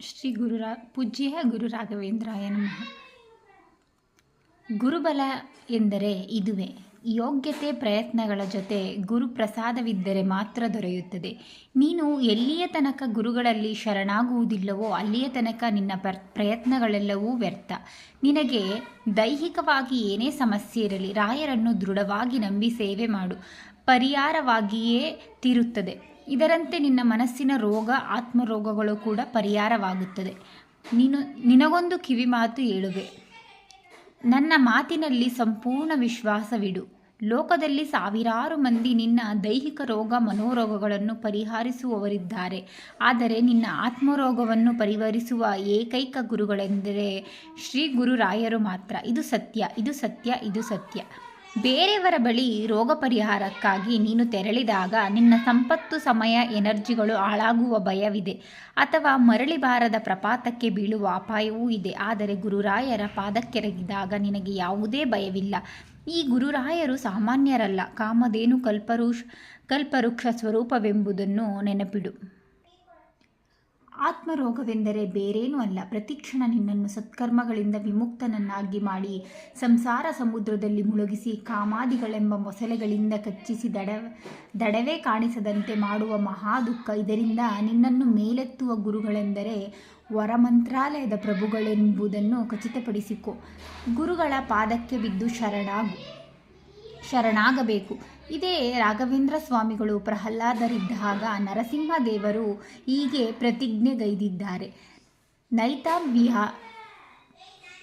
ಶ್ರೀ ಗುರುರಾ, ಪೂಜ್ಯ ಗುರು ರಾಘವೇಂದ್ರಾಯ ನಮಃ. ಗುರುಬಲ ಎಂದರೆ ಇದುವೇ. ಯೋಗ್ಯತೆ ಪ್ರಯತ್ನಗಳ ಜೊತೆ ಗುರು ಪ್ರಸಾದವಿದ್ದರೆ ಮಾತ್ರ ದೊರೆಯುತ್ತದೆ. ನೀನು ಎಲ್ಲಿಯ ತನಕ ಗುರುಗಳಲ್ಲಿ ಶರಣಾಗುವುದಿಲ್ಲವೋ ಅಲ್ಲಿಯ ತನಕ ನಿನ್ನ ಪ್ರ, ಪ್ರಯತ್ನಗಳೆಲ್ಲವೂ ವ್ಯರ್ಥ. ನಿನಗೆ ದೈಹಿಕವಾಗಿ ಏನೇ ಸಮಸ್ಯೆ ಇರಲಿ ರಾಯರನ್ನು ದೃಢವಾಗಿ ನಂಬಿ ಸೇವೆ ಮಾಡು. ಪರಿಹಾರವಾಗಿಯೇ ತೀರುತ್ತದೆ. ಇದರಂತೆ ನಿನ್ನ ಮನಸ್ಸಿನ ರೋಗ, ಆತ್ಮರೋಗಗಳು ಕೂಡ ಪರಿಹಾರವಾಗುತ್ತದೆ. ನೀನು, ನಿನಗೊಂದು ಕಿವಿ ಮಾತು ಹೇಳುವೆ. ನನ್ನ ಮಾತಿನಲ್ಲಿ ಸಂಪೂರ್ಣ ವಿಶ್ವಾಸವಿಡು. ಲೋಕದಲ್ಲಿ ಸಾವಿರಾರು ಮಂದಿ ನಿನ್ನ ದೈಹಿಕ ರೋಗ, ಮನೋರೋಗಗಳನ್ನು ಪರಿಹರಿಸುವವರಿದ್ದಾರೆ. ಆದರೆ ನಿನ್ನ ಆತ್ಮರೋಗವನ್ನು ಪರಿಹರಿಸುವ ಏಕೈಕ ಗುರುಗಳೆಂದರೆ ಶ್ರೀ ಗುರುರಾಯರು ಮಾತ್ರ. ಇದು ಸತ್ಯ ಇದು ಸತ್ಯ ಇದು ಸತ್ಯ. ಬೇರೆಯವರ ಬಳಿ ರೋಗ ಪರಿಹಾರಕ್ಕಾಗಿ ನೀನು ತೆರಳಿದಾಗ ನಿನ್ನ ಸಂಪತ್ತು, ಸಮಯ, ಎನರ್ಜಿಗಳು ಹಾಳಾಗುವ ಭಯವಿದೆ. ಅಥವಾ ಮರಳಿ ಬಾರದ ಪ್ರಪಾತಕ್ಕೆ ಬೀಳುವ ಅಪಾಯವೂ ಇದೆ. ಆದರೆ ಗುರುರಾಯರ ಪಾದಕ್ಕೆರಗಿದಾಗ ನಿನಗೆ ಯಾವುದೇ ಭಯವಿಲ್ಲ. ಈ ಗುರುರಾಯರು ಸಾಮಾನ್ಯರಲ್ಲ. ಕಾಮಧೇನು ಕಲ್ಪರುಷ್, ಕಲ್ಪವೃಕ್ಷ ಸ್ವರೂಪವೆಂಬುದನ್ನು ನೆನಪಿಡು. ಆತ್ಮರೋಗವೆಂದರೆ ಬೇರೇನೂ ಅಲ್ಲ. ಪ್ರತಿಕ್ಷಣ ನಿನ್ನನ್ನು ಸತ್ಕರ್ಮಗಳಿಂದ ವಿಮುಕ್ತನನ್ನಾಗಿ ಮಾಡಿ ಸಂಸಾರ ಸಮುದ್ರದಲ್ಲಿ ಮುಳುಗಿಸಿ ಕಾಮಾದಿಗಳೆಂಬ ಮೊಸಳೆಗಳಿಂದ ಕಚ್ಚಿಸಿ ದಡ, ದಡವೇ ಕಾಣಿಸದಂತೆ ಮಾಡುವ ಮಹಾ ದುಃಖ. ಇದರಿಂದ ನಿನ್ನನ್ನು ಮೇಲೆತ್ತುವ ಗುರುಗಳೆಂದರೆ ವರಮಂತ್ರಾಲಯದ ಪ್ರಭುಗಳೆಂಬುದನ್ನು ಖಚಿತಪಡಿಸಿಕೊ. ಗುರುಗಳ ಪಾದಕ್ಕೆ ಬಿದ್ದು ಶರಣಾಗು. ಶರಣಾಗಬೇಕು. ಇದೇ ರಾಘವೇಂದ್ರ ಸ್ವಾಮಿಗಳು ಪ್ರಹ್ಲಾದರಿದ್ದಾಗ ನರಸಿಂಹದೇವರು ಹೀಗೆ ಪ್ರತಿಜ್ಞೆಗೈದಿದ್ದಾರೆ. ನೈತ ವಿಹಾ,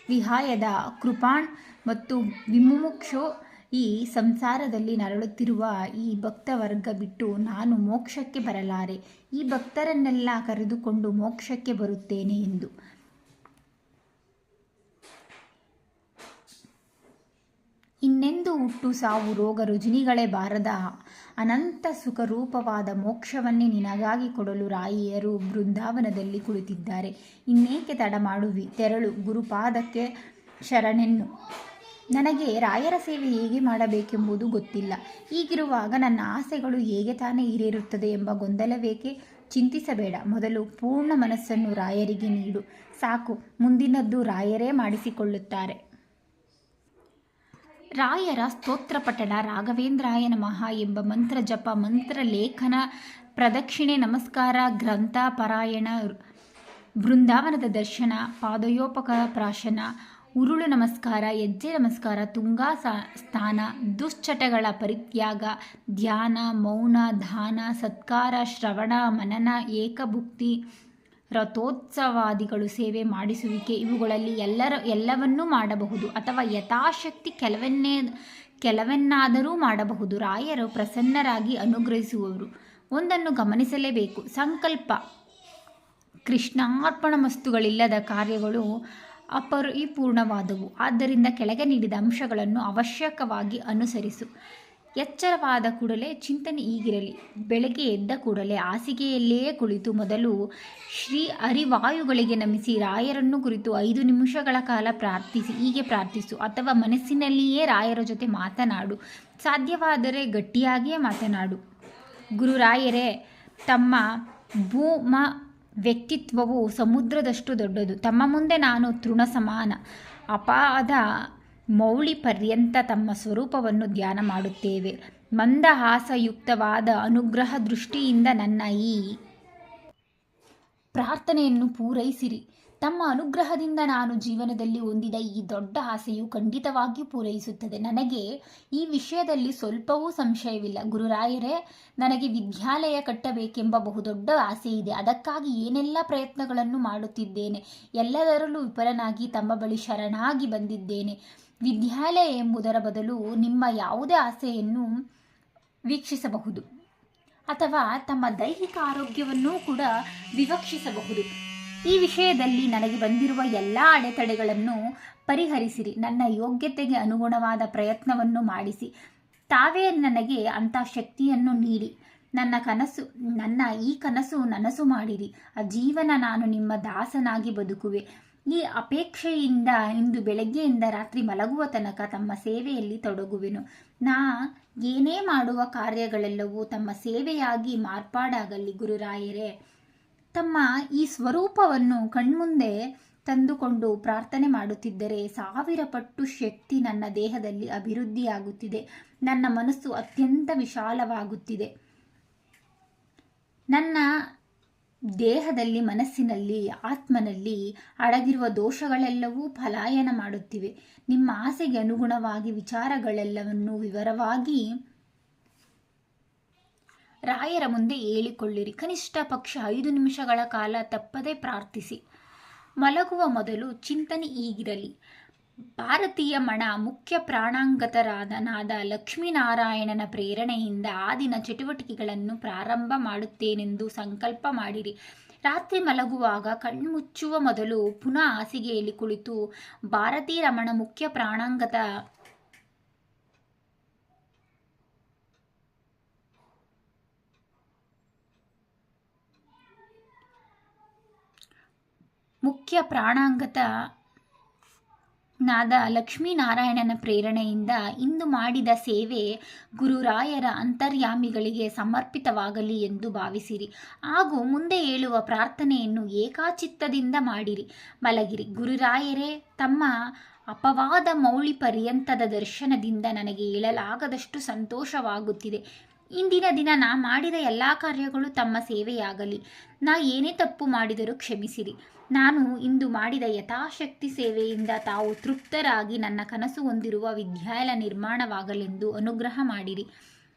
ವಿಹಾಯದ ಕೃಪಾಣ್ ಮತ್ತು ವಿಮುಮುಕ್ಷೋ ಈ ಸಂಸಾರದಲ್ಲಿ ನರಳುತ್ತಿರುವ ಈ ಭಕ್ತ ವರ್ಗ ಬಿಟ್ಟು ನಾನು ಮೋಕ್ಷಕ್ಕೆ ಬರಲಾರೆ. ಈ ಭಕ್ತರನ್ನೆಲ್ಲ ಕರೆದುಕೊಂಡು ಮೋಕ್ಷಕ್ಕೆ ಬರುತ್ತೇನೆ ಎಂದು. ಇನ್ನೆಂದು ಹುಟ್ಟು ಸಾವು ರೋಗ ರುಜಿನಿಗಳೇ ಬಾರದ ಅನಂತ ಸುಖರೂಪವಾದ ಮೋಕ್ಷವನ್ನೇ ನಿನಗಾಗಿ ಕೊಡಲು ರಾಯಿಯರು ಬೃಂದಾವನದಲ್ಲಿ ಕುಳಿತಿದ್ದಾರೆ. ಇನ್ನೇಕೆ ತಡ ಮಾಡುವಿ? ತೆರಳು, ಗುರುಪಾದಕ್ಕೆ ಶರಣೆನ್ನು. ನನಗೆ ರಾಯರ ಸೇವೆ ಹೇಗೆ ಮಾಡಬೇಕೆಂಬುದು ಗೊತ್ತಿಲ್ಲ. ಹೀಗಿರುವಾಗ ನನ್ನ ಆಸೆಗಳು ಹೇಗೆ ತಾನೇ ಈರೇರುತ್ತದೆ ಎಂಬ ಗೊಂದಲವೇಕೆ? ಚಿಂತಿಸಬೇಡ. ಮೊದಲು ಪೂರ್ಣ ಮನಸ್ಸನ್ನು ರಾಯರಿಗೆ ನೀಡು. ಸಾಕು, ಮುಂದಿನದ್ದು ರಾಯರೇ ಮಾಡಿಸಿಕೊಳ್ಳುತ್ತಾರೆ. ರಾಯರ ಸ್ತೋತ್ರ ಪಠಣ. ರಾಘವೇಂದ್ರಾಯ ನಮಃ ಎಂಬ ಮಂತ್ರ ಜಪ, ಮಂತ್ರ ಲೇಖನ, ಪ್ರದಕ್ಷಿಣೆ, ನಮಸ್ಕಾರ, ಗ್ರಂಥ ಪಾರಾಯಣ ಬೃಂದಾವನದ ದರ್ಶನ, ಪಾದಯೋಪಕ ಪ್ರಾಶನ, ಉರುಳು ನಮಸ್ಕಾರ ಹೆಜ್ಜೆ ನಮಸ್ಕಾರ, ತುಂಗಾ ಸ್ಥಾನ, ದುಶ್ಚಟಗಳ ಪರಿತ್ಯಾಗ, ಧ್ಯಾನ, ಮೌನ ದಾನ ಸತ್ಕಾರ, ಶ್ರವಣ, ಮನನ, ಏಕಭುಕ್ತಿ ರಥೋತ್ಸವಾದಿಗಳು ಸೇವೆ ಮಾಡಿಸುವಿಕೆ ಇವುಗಳಲ್ಲಿ ಎಲ್ಲರ, ಎಲ್ಲವನ್ನೂ ಮಾಡಬಹುದು ಅಥವಾ ಯಥಾಶಕ್ತಿ ಕೆಲವನ್ನೇ, ಕೆಲವನ್ನಾದರೂ ಮಾಡಬಹುದು. ರಾಯರು ಪ್ರಸನ್ನರಾಗಿ ಅನುಗ್ರಹಿಸುವವರು ಒಂದನ್ನು ಗಮನಿಸಲೇಬೇಕು. ಸಂಕಲ್ಪ. ಕೃಷ್ಣಾರ್ಪಣ ವಸ್ತುಗಳಿಲ್ಲದ ಕಾರ್ಯಗಳು ಅಪರಿಪೂರ್ಣವಾದವು. ಆದ್ದರಿಂದ ಕೆಳಗೆ ನೀಡಿದ ಅಂಶಗಳನ್ನು ಅವಶ್ಯಕವಾಗಿ ಅನುಸರಿಸು. ಎಚ್ಚರವಾದ ಕೂಡಲೇ ಚಿಂತನೆ ಈಗಿರಲಿ. ಬೆಳಗ್ಗೆ ಎದ್ದ ಕೂಡಲೇ ಹಾಸಿಗೆಯಲ್ಲೇ ಕುಳಿತು ಮೊದಲು ಶ್ರೀ ಅರಿವಾಯುಗಳಿಗೆ ನಮಿಸಿ ರಾಯರನ್ನು ಕುರಿತು ಐದು ನಿಮಿಷಗಳ ಕಾಲ ಪ್ರಾರ್ಥಿಸಿ, ಹೀಗೆ ಪ್ರಾರ್ಥಿಸು. ಅಥವಾ ಮನಸ್ಸಿನಲ್ಲಿಯೇ ರಾಯರ ಜೊತೆ ಮಾತನಾಡು. ಸಾಧ್ಯವಾದರೆ ಗಟ್ಟಿಯಾಗಿಯೇ ಮಾತನಾಡು. ಗುರುರಾಯರೇ ತಮ್ಮ ಭೂಮ ವ್ಯಕ್ತಿತ್ವವು ಸಮುದ್ರದಷ್ಟು ದೊಡ್ಡದು. ತಮ್ಮ ಮುಂದೆ ನಾನು ತೃಣ ಸಮಾನ. ಅಪಾದ ಮೌಳಿ ಪರ್ಯಂತ ತಮ್ಮ ಸ್ವರೂಪವನ್ನು ಧ್ಯಾನ ಮಾಡುತ್ತೇವೆ. ಮಂದಹಾಸಯುಕ್ತವಾದ ಅನುಗ್ರಹ ದೃಷ್ಟಿಯಿಂದ ನನ್ನ ಈ ಪ್ರಾರ್ಥನೆಯನ್ನು ಪೂರೈಸಿರಿ. ತಮ್ಮ ಅನುಗ್ರಹದಿಂದ ನಾನು ಜೀವನದಲ್ಲಿ ಹೊಂದಿದ ಈ ದೊಡ್ಡ ಆಸೆಯು ಖಂಡಿತವಾಗಿಯೂ ಪೂರೈಸುತ್ತದೆ. ನನಗೆ ಈ ವಿಷಯದಲ್ಲಿ ಸ್ವಲ್ಪವೂ ಸಂಶಯವಿಲ್ಲ. ಗುರುರಾಯರೇ, ನನಗೆ ವಿದ್ಯಾಲಯ ಕಟ್ಟಬೇಕೆಂಬ ಬಹುದೊಡ್ಡ ಆಸೆ ಇದೆ ಅದಕ್ಕಾಗಿ ಏನೆಲ್ಲ ಪ್ರಯತ್ನಗಳನ್ನು ಮಾಡುತ್ತಿದ್ದೇನೆ. ಎಲ್ಲದರಲ್ಲೂ ವಿಫಲನಾಗಿ ತಮ್ಮ ಬಳಿ ಶರಣಾಗಿ ಬಂದಿದ್ದೇನೆ. ವಿದ್ಯಾಲಯ ಎಂಬುದರ ಬದಲು ನಿಮ್ಮ ಯಾವುದೇ ಆಸೆಯನ್ನು ವೀಕ್ಷಿಸಬಹುದು ಅಥವಾ ತಮ್ಮ ದೈಹಿಕ ಆರೋಗ್ಯವನ್ನೂ ಕೂಡ ವಿವಕ್ಷಿಸಬಹುದು. ಈ ವಿಷಯದಲ್ಲಿ ನನಗೆ ಬಂದಿರುವ ಎಲ್ಲ ಅಡೆತಡೆಗಳನ್ನು ಪರಿಹರಿಸಿರಿ. ನನ್ನ ಯೋಗ್ಯತೆಗೆ ಅನುಗುಣವಾದ ಪ್ರಯತ್ನವನ್ನು ಮಾಡಿಸಿ. ತಾವೇ ನನಗೆ ಅಂಥ ಶಕ್ತಿಯನ್ನು ನೀಡಿ. ನನ್ನ ಕನಸು, ನನ್ನ ಈ ಕನಸು ನನಸು ಮಾಡಿರಿ. ಆ ಜೀವನ ನಾನು ನಿಮ್ಮ ದಾಸನಾಗಿ ಬದುಕುವೆ. ಈ ಅಪೇಕ್ಷೆಯಿಂದ ಇಂದು ಬೆಳಗ್ಗೆಯಿಂದ ರಾತ್ರಿ ಮಲಗುವ ತನಕ ತಮ್ಮ ಸೇವೆಯಲ್ಲಿ ತೊಡಗುವೆನು. ನಾ ಏನೇ ಮಾಡುವ ಕಾರ್ಯಗಳೆಲ್ಲವೂ ತಮ್ಮ ಸೇವೆಯಾಗಿ ಮಾರ್ಪಾಡಾಗಲಿ ಗುರುರಾಯರೇ. ತಮ್ಮ ಈ ಸ್ವರೂಪವನ್ನು ಕಣ್ಮುಂದೆ ತಂದುಕೊಂಡು ಪ್ರಾರ್ಥನೆ ಮಾಡುತ್ತಿದ್ದರೆ ಸಾವಿರ ಪಟ್ಟು ಶಕ್ತಿ ನನ್ನ ದೇಹದಲ್ಲಿ ಅಭಿವೃದ್ಧಿಯಾಗುತ್ತಿದೆ. ನನ್ನ ಮನಸ್ಸು ಅತ್ಯಂತ ವಿಶಾಲವಾಗುತ್ತಿದೆ. ನನ್ನ ದೇಹದಲ್ಲಿ, ಮನಸ್ಸಿನಲ್ಲಿ, ಆತ್ಮನಲ್ಲಿ ಅಡಗಿರುವ ದೋಷಗಳೆಲ್ಲವೂ ಪಲಾಯನ ಮಾಡುತ್ತಿವೆ. ನಿಮ್ಮ ಆಸೆಗೆ ಅನುಗುಣವಾಗಿ ವಿಚಾರಗಳೆಲ್ಲವನ್ನು ವಿವರವಾಗಿ ರಾಯರ ಮುಂದೆ ಹೇಳಿಕೊಳ್ಳಿರಿ. ಕನಿಷ್ಠ ಪಕ್ಷ ಐದು ನಿಮಿಷಗಳ ಕಾಲ ತಪ್ಪದೆ ಪ್ರಾರ್ಥಿಸಿ. ಮಲಗುವ ಮೊದಲು ಚಿಂತನೆ ಹೀಗಿರಲಿ ಭಾರತೀಯ ಮಣ ಮುಖ್ಯ ಪ್ರಾಣಾಂಗತರಾದನಾದ ಲಕ್ಷ್ಮೀನಾರಾಯಣನ ಪ್ರೇರಣೆಯಿಂದ ಆ ದಿನ ಚಟುವಟಿಕೆಗಳನ್ನು ಪ್ರಾರಂಭ ಮಾಡುತ್ತೇನೆಂದು ಸಂಕಲ್ಪ ಮಾಡಿರಿ. ರಾತ್ರಿ ಮಲಗುವಾಗ ಕಣ್ಮುಚ್ಚುವ ಮೊದಲು ಪುನಃ ಹಾಸಿಗೆಯಲ್ಲಿ ಕುಳಿತು ಭಾರತೀ ರಮಣ ಮುಖ್ಯ ಪ್ರಾಣಾಂಗತ ಮುಖ್ಯ ಪ್ರಾಣಾಂಗತ ನಾದ ಲಕ್ಷ್ಮೀನಾರಾಯಣನ ಪ್ರೇರಣೆಯಿಂದ ಇಂದು ಮಾಡಿದ ಸೇವೆ ಗುರುರಾಯರ ಅಂತರ್ಯಾಮಿಗಳಿಗೆ ಸಮರ್ಪಿತವಾಗಲಿ ಎಂದು ಭಾವಿಸಿರಿ. ಹಾಗೂ ಮುಂದೆ ಹೇಳುವ ಪ್ರಾರ್ಥನೆಯನ್ನು ಏಕಾಚಿತ್ತದಿಂದ ಮಾಡಿರಿ. ಮಲಗಿರಿ. ಗುರುರಾಯರೇ, ತಮ್ಮ ಅಪವಾದ ಮೌಳಿ ಪರ್ಯಂತದ ದರ್ಶನದಿಂದ ನನಗೆ ಹೇಳಲಾಗದಷ್ಟು ಸಂತೋಷವಾಗುತ್ತಿದೆ. ಇಂದಿನ ದಿನ ನಾ ಮಾಡಿದ ಎಲ್ಲ ಕಾರ್ಯಗಳು ತಮ್ಮ ಸೇವೆಯಾಗಲಿ. ನಾ ಏನೇ ತಪ್ಪು ಮಾಡಿದರೂ ಕ್ಷಮಿಸಿರಿ. ನಾನು ಇಂದು ಮಾಡಿದ ಯಥಾಶಕ್ತಿ ಸೇವೆಯಿಂದ ತಾವು ತೃಪ್ತರಾಗಿ ನನ್ನ ಕನಸು ಹೊಂದಿರುವ ವಿದ್ಯಾಲಯ ನಿರ್ಮಾಣವಾಗಲೆಂದು ಅನುಗ್ರಹ ಮಾಡಿರಿ.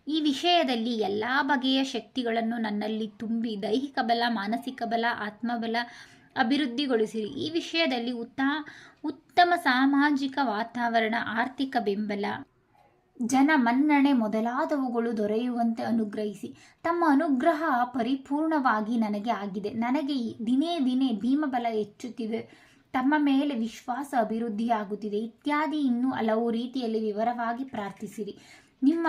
ಈ ವಿಷಯದಲ್ಲಿ ಎಲ್ಲ ಬಗೆಯ ಶಕ್ತಿಗಳನ್ನು ನನ್ನಲ್ಲಿ ತುಂಬಿ ದೈಹಿಕ ಬಲ, ಮಾನಸಿಕ ಬಲ, ಆತ್ಮಬಲ ಅಭಿವೃದ್ಧಿಗೊಳಿಸಿರಿ. ಈ ವಿಷಯದಲ್ಲಿ ಉತ್ತ, ಉತ್ತಮ ಸಾಮಾಜಿಕ ವಾತಾವರಣ, ಆರ್ಥಿಕ ಬೆಂಬಲ ಜನ ಮನ್ನಣೆ ಮೊದಲಾದವುಗಳು ದೊರೆಯುವಂತೆ ಅನುಗ್ರಹಿಸಿ. ತಮ್ಮ ಅನುಗ್ರಹ ಪರಿಪೂರ್ಣವಾಗಿ ನನಗೆ ಆಗಿದೆ. ನನಗೆ ದಿನೇ ದಿನೇ ಭೀಮಬಲ ಹೆಚ್ಚುತ್ತಿದೆ. ತಮ್ಮ ಮೇಲೆ ವಿಶ್ವಾಸ ಅಭಿವೃದ್ಧಿಯಾಗುತ್ತಿದೆ. ಇತ್ಯಾದಿ ಇನ್ನೂ ಹಲವು ರೀತಿಯಲ್ಲಿ ವಿವರವಾಗಿ ಪ್ರಾರ್ಥಿಸಿರಿ. ನಿಮ್ಮ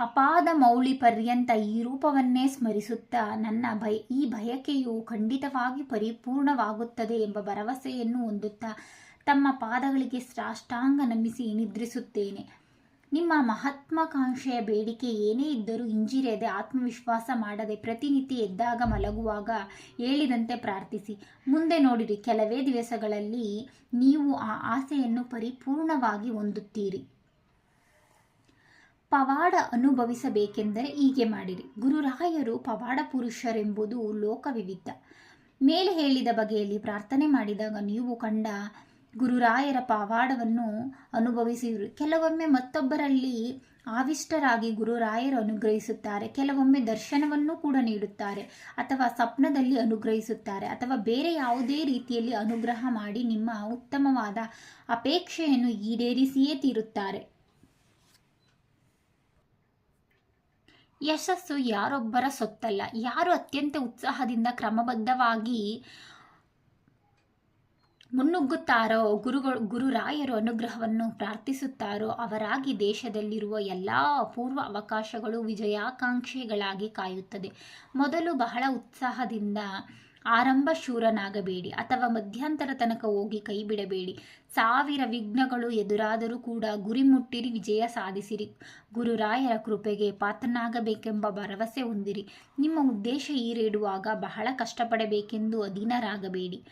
ಅಪಾದ ಮೌಳಿ ಪರ್ಯಂತ ಈ ರೂಪವನ್ನೇ ಸ್ಮರಿಸುತ್ತಾ ನನ್ನ ಭಯ, ಈ ಬಯಕೆಯು ಖಂಡಿತವಾಗಿ ಪರಿಪೂರ್ಣವಾಗುತ್ತದೆ ಎಂಬ ಭರವಸೆಯನ್ನು ಹೊಂದುತ್ತಾ ತಮ್ಮ ಪಾದಗಳಿಗೆ ಸಾಷ್ಟಾಂಗ ನಮಿಸಿ ನಿದ್ರಿಸುತ್ತೇನೆ. ನಿಮ್ಮ ಮಹಾತ್ಮಾಕಾಂಕ್ಷೆಯ ಬೇಡಿಕೆ ಏನೇ ಇದ್ದರೂ ಇಂಜಿರಿಯದೆ ಆತ್ಮವಿಶ್ವಾಸ ಮಾಡದೆ ಪ್ರತಿನಿತ್ಯ ಎದ್ದಾಗ ಮಲಗುವಾಗ ಹೇಳಿದಂತೆ ಪ್ರಾರ್ಥಿಸಿ. ಮುಂದೆ ನೋಡಿರಿ, ಕೆಲವೇ ದಿವಸಗಳಲ್ಲಿ ನೀವು ಆ ಆಸೆಯನ್ನು ಪರಿಪೂರ್ಣವಾಗಿ ಹೊಂದುತ್ತೀರಿ. ಪವಾಡ ಅನುಭವಿಸಬೇಕೆಂದರೆ ಹೀಗೆ ಮಾಡಿರಿ. ಗುರುರಾಯರು ಪವಾಡ ಪುರುಷರೆಂಬುದು ಲೋಕವಿವಿಧ ಮೇಲೆ ಹೇಳಿದ ಬಗೆಯಲ್ಲಿ ಪ್ರಾರ್ಥನೆ ಮಾಡಿದಾಗ ನೀವು ಕಂಡ ಗುರುರಾಯರ ಪವಾಡವನ್ನು ಅನುಭವಿಸಿದರು. ಕೆಲವೊಮ್ಮೆ ಮತ್ತೊಬ್ಬರಲ್ಲಿ ಆವಿಷ್ಟರಾಗಿ ಗುರುರಾಯರು ಅನುಗ್ರಹಿಸುತ್ತಾರೆ. ಕೆಲವೊಮ್ಮೆ ದರ್ಶನವನ್ನು ಕೂಡ ನೀಡುತ್ತಾರೆ ಅಥವಾ ಸ್ವಪ್ನದಲ್ಲಿ ಅನುಗ್ರಹಿಸುತ್ತಾರೆ ಅಥವಾ ಬೇರೆ ಯಾವುದೇ ರೀತಿಯಲ್ಲಿ ಅನುಗ್ರಹ ಮಾಡಿ ನಿಮ್ಮ ಉತ್ತಮವಾದ ಅಪೇಕ್ಷೆಯನ್ನು ಈಡೇರಿಸಿಯೇ ತೀರುತ್ತಾರೆ. ಯಶಸ್ಸು ಯಾರೊಬ್ಬರ ಸೊತ್ತಲ್ಲ. ಯಾರು ಅತ್ಯಂತ ಉತ್ಸಾಹದಿಂದ ಕ್ರಮಬದ್ಧವಾಗಿ ಮುನ್ನುಗ್ಗುತ್ತಾರೋ, ಗುರುಗಳು, ಗುರುರಾಯರು ಅನುಗ್ರಹವನ್ನು ಪ್ರಾರ್ಥಿಸುತ್ತಾರೋ, ಅವರಾಗಿ ದೇಶದಲ್ಲಿರುವ ಎಲ್ಲ ಅಪೂರ್ವ ಅವಕಾಶಗಳು ವಿಜಯಾಕಾಂಕ್ಷೆಗಳಾಗಿ ಕಾಯುತ್ತದೆ. ಮೊದಲು ಬಹಳ ಉತ್ಸಾಹದಿಂದ ಆರಂಭ ಶೂರನಾಗಬೇಡಿ, ಅಥವಾ ಮಧ್ಯಂತರ ತನಕ ಹೋಗಿ ಕೈ ಬಿಡಬೇಡಿ. ಸಾವಿರ ವಿಘ್ನಗಳು ಎದುರಾದರೂ ಕೂಡ ಗುರಿ ಮುಟ್ಟಿರಿ, ವಿಜಯ ಸಾಧಿಸಿರಿ. ಗುರುರಾಯರ ಕೃಪೆಗೆ ಪಾತ್ರನಾಗಬೇಕೆಂಬ ಭರವಸೆ ಹೊಂದಿರಿ. ನಿಮ್ಮ ಉದ್ದೇಶ ಈರೇಡುವಾಗ ಬಹಳ ಕಷ್ಟಪಡಬೇಕೆಂದು ಅಧೀನರಾಗಬೇಡಿ.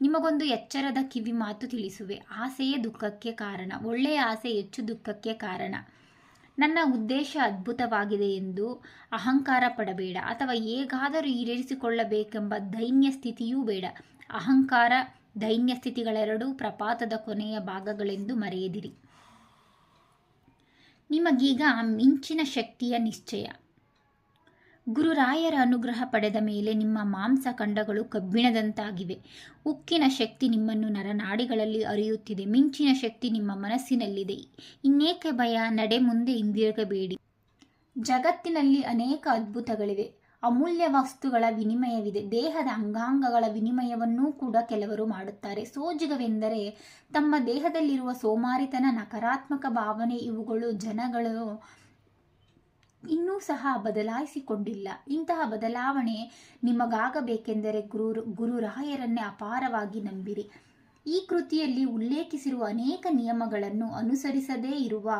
ನಿಮಗೊಂದು ಎಚ್ಚರದ ಕಿವಿ ಮಾತು ತಿಳಿಸುವೆ. ಆಸೆಯೇ ದುಃಖಕ್ಕೆ ಕಾರಣ. ಒಳ್ಳೆಯ ಆಸೆ ಹೆಚ್ಚು ದುಃಖಕ್ಕೆ ಕಾರಣ. ನನ್ನ ಉದ್ದೇಶ ಅದ್ಭುತವಾಗಿದೆ ಎಂದು ಅಹಂಕಾರ ಪಡಬೇಡ. ಅಥವಾ ಹೇಗಾದರೂ ಈಡೇರಿಸಿಕೊಳ್ಳಬೇಕೆಂಬ ದೈನ್ಯ ಸ್ಥಿತಿಯೂ ಬೇಡ. ಅಹಂಕಾರ ದೈನ್ಯ ಸ್ಥಿತಿಗಳೆರಡೂ ಪ್ರಪಾತದ ಕೊನೆಯ ಭಾಗಗಳೆಂದು ಮರೆಯದಿರಿ. ನಿಮಗೀಗ ಮಿಂಚಿನ ಶಕ್ತಿಯ ನಿಶ್ಚಯ. ಗುರುರಾಯರ ಅನುಗ್ರಹ ಪಡೆದ ಮೇಲೆ ನಿಮ್ಮ ಮಾಂಸ ಖಂಡಗಳು ಕಬ್ಬಿಣದಂತಾಗಿವೆ. ಉಕ್ಕಿನ ಶಕ್ತಿ ನಿಮ್ಮನ್ನು ನರನಾಡಿಗಳಲ್ಲಿ ಅರಿಯುತ್ತಿದೆ. ಮಿಂಚಿನ ಶಕ್ತಿ ನಿಮ್ಮ ಮನಸ್ಸಿನಲ್ಲಿದೆ. ಇನ್ನೇಕೆ ಭಯ? ನಡೆ ಮುಂದೆ ಹಿಂದಿರುಗಬೇಡಿ. ಜಗತ್ತಿನಲ್ಲಿ ಅನೇಕ ಅದ್ಭುತಗಳಿವೆ. ಅಮೂಲ್ಯ ವಸ್ತುಗಳ ವಿನಿಮಯವಿದೆ. ದೇಹದ ಅಂಗಾಂಗಗಳ ವಿನಿಮಯವನ್ನೂ ಕೂಡ ಕೆಲವರು ಮಾಡುತ್ತಾರೆ. ಸೋಜಿಗವೆಂದರೆ ತಮ್ಮ ದೇಹದಲ್ಲಿರುವ ಸೋಮಾರಿತನ, ನಕಾರಾತ್ಮಕ ಭಾವನೆ ಇವುಗಳು ಜನಗಳು ಇನ್ನೂ ಸಹ ಬದಲಾಯಿಸಿಕೊಂಡಿಲ್ಲ. ಇಂತಹ ಬದಲಾವಣೆ ನಿಮಗಾಗಬೇಕೆಂದರೆ ಗುರು ಗುರುರಾಯರನ್ನೇ ಅಪಾರವಾಗಿ ನಂಬಿರಿ. ಈ ಕೃತಿಯಲ್ಲಿ ಉಲ್ಲೇಖಿಸಿರುವ ಅನೇಕ ನಿಯಮಗಳನ್ನು ಅನುಸರಿಸದೇ ಇರುವ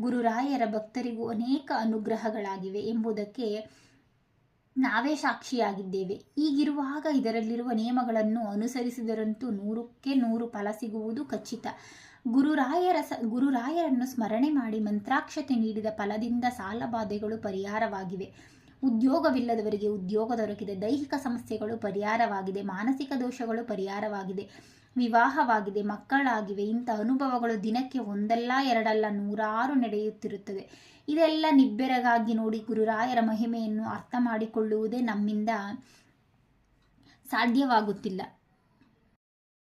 ಗುರುರಾಯರ ಭಕ್ತರಿಗೂ ಅನೇಕ ಅನುಗ್ರಹಗಳಾಗಿವೆ ಎಂಬುದಕ್ಕೆ ನಾವೇ ಸಾಕ್ಷಿಯಾಗಿದ್ದೇವೆ. ಈಗಿರುವಾಗ ಇದರಲ್ಲಿರುವ ನಿಯಮಗಳನ್ನು ಅನುಸರಿಸಿದರಂತೂ ನೂರಕ್ಕೆ ನೂರು ಫಲ ಸಿಗುವುದು ಖಚಿತ. ಗುರುರಾಯರ ಸ, ಗುರುರಾಯರನ್ನು ಸ್ಮರಣೆ ಮಾಡಿ ಮಂತ್ರಾಕ್ಷತೆ ನೀಡಿದ ಫಲದಿಂದ ಸಾಲಬಾಧೆಗಳು ಪರಿಹಾರವಾಗಿವೆ. ಉದ್ಯೋಗವಿಲ್ಲದವರಿಗೆ ಉದ್ಯೋಗ ದೊರಕಿದೆ. ದೈಹಿಕ ಸಮಸ್ಯೆಗಳು ಪರಿಹಾರವಾಗಿದೆ. ಮಾನಸಿಕ ದೋಷಗಳು ಪರಿಹಾರವಾಗಿದೆ. ವಿವಾಹವಾಗಿದೆ. ಮಕ್ಕಳಾಗಿವೆ. ಇಂಥ ಅನುಭವಗಳು ದಿನಕ್ಕೆ ಒಂದಲ್ಲ, ಎರಡಲ್ಲ, ನೂರಾರು ನಡೆಯುತ್ತಿರುತ್ತದೆ. ಇದೆಲ್ಲ ನಿಬ್ಬೆರಗಾಗಿ ನೋಡಿ ಗುರುರಾಯರ ಮಹಿಮೆಯನ್ನು ಅರ್ಥ ಮಾಡಿಕೊಳ್ಳುವುದೇ ನಮ್ಮಿಂದ ಸಾಧ್ಯವಾಗುತ್ತಿಲ್ಲ.